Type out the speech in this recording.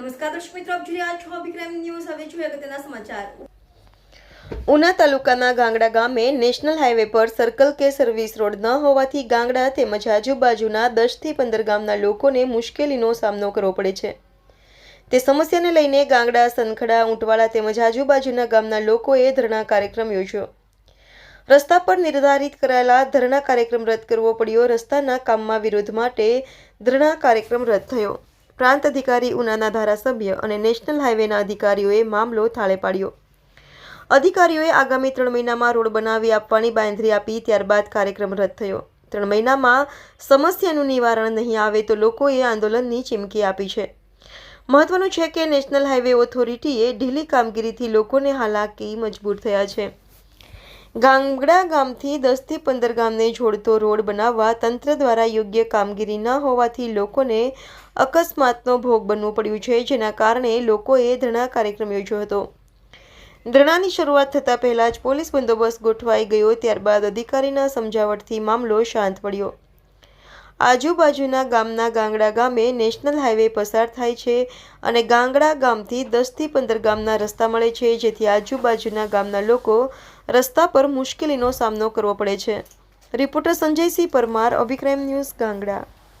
નમસ્કાર દર્શક મિત્રો, આપ જોઈ રહ્યા છો અભિક્રમ ન્યૂઝ હવે જોઈએ અગત્યના સમાચાર. ઉના તાલુકાના ગાંગડા ગામે નેશનલ હાઈવે પર સર્કલ કે સર્વિસ રોડ ન હોવાથી ગાંગડા તેમજ આજુબાજુના દસથી પંદર ગામના લોકોને મુશ્કેલીનો સામનો કરવો પડે છે. તે સમસ્યાને લઈને ગાંગડા, સનખડા ઊંટવાળા તેમજ આજુબાજુના ગામના લોકોએ ધરણા કાર્યક્રમ યોજ્યો. રસ્તા પર નિર્ધારિત કરાયેલા ધરણા કાર્યક્રમ રદ કરવો પડ્યો. રસ્તાના કામમાં વિરોધ માટે ધરણા કાર્યક્રમ રદ થયો. પ્રાંત અધિકારી ઉનાના ધારાસભ્ય અને નેશનલ હાઈવેના અધિકારીઓએ મામલો થાળે પાડ્યો. અધિકારીઓએ આગામી ત્રણ મહિનામાં રોડ બનાવી આપવાની બાંધરી આપી, ત્યારબાદ કાર્યક્રમ રદ થયો. ત્રણ મહિનામાં સમસ્યાનું નિવારણ નહીં આવે તો લોકોએ આંદોલનની ચીમકી આપી છે. મહત્વનું છે કે નેશનલ હાઈવે ઓથોરિટીએ ઢીલી કામગીરીથી લોકોને હાલાકી મજબૂર થયા છે. ગાંગડા ગામથી દસથી પંદર ગામને જોડતો રોડ બનાવવા તંત્ર દ્વારા યોગ્ય કામગીરી ન હોવાથી લોકોને અકસ્માતનો ભોગ બનવું પડ્યું છે, જેના કારણે લોકોએ ધરણા કાર્યક્રમ યોજ્યો હતો. ધરણાની શરૂઆત થતાં પહેલાં જ પોલીસ બંદોબસ્ત ગોઠવાઈ ગયો, ત્યારબાદ અધિકારીના સમજાવટથી મામલો શાંત પડ્યો. આજુબાજુના ગામના ગાંગડા ગામે નેશનલ હાઈવે પસાર થાય છે અને ગાંગડા ગામથી દસથી પંદર ગામના રસ્તા મળે છે, જેથી આજુબાજુના ગામના લોકો રસ્તા પર મુશ્કેલીનો સામનો કરવો પડે છે. Reporter Sanjaysinh Parmar, Abhikram news Gangda.